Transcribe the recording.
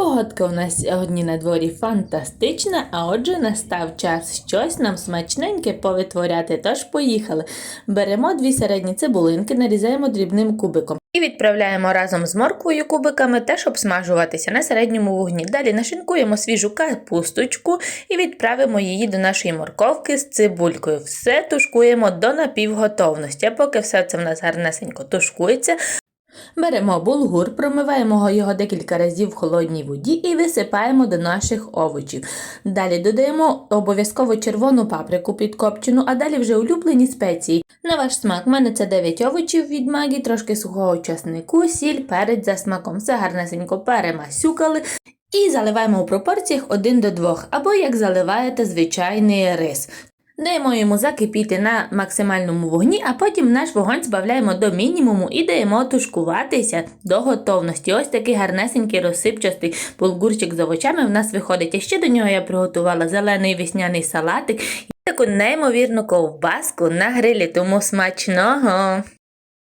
Погодка у нас сьогодні на дворі фантастична, а отже настав час щось нам смачненьке повитворяти. Тож поїхали. Беремо дві середні цибулинки, нарізаємо дрібним кубиком. І відправляємо разом з морквою кубиками теж обсмажуватися на середньому вогні. Далі нашинкуємо свіжу капусточку і відправимо її до нашої морковки з цибулькою. Все тушкуємо до напівготовності. А поки все це в нас гарнесенько тушкується, Беремо булгур, промиваємо його декілька разів в холодній воді і висипаємо до наших овочів. Далі додаємо обов'язково червону паприку підкопчену, а далі вже улюблені спеції. На ваш смак, у мене це 9 овочів від магі, трошки сухого часнику, сіль, перець за смаком. Все гарнесенько перемасюкали. І заливаємо у пропорціях 1 до 2, або як заливаєте звичайний рис. Даємо йому закипіти на максимальному вогні, а потім наш вогонь збавляємо до мінімуму і даємо тушкуватися до готовності. Ось такий гарнесенький розсипчастий булгурчик з овочами в нас виходить. А ще до нього я приготувала зелений вісняний салатик і таку неймовірну ковбаску на грилі, тому смачного!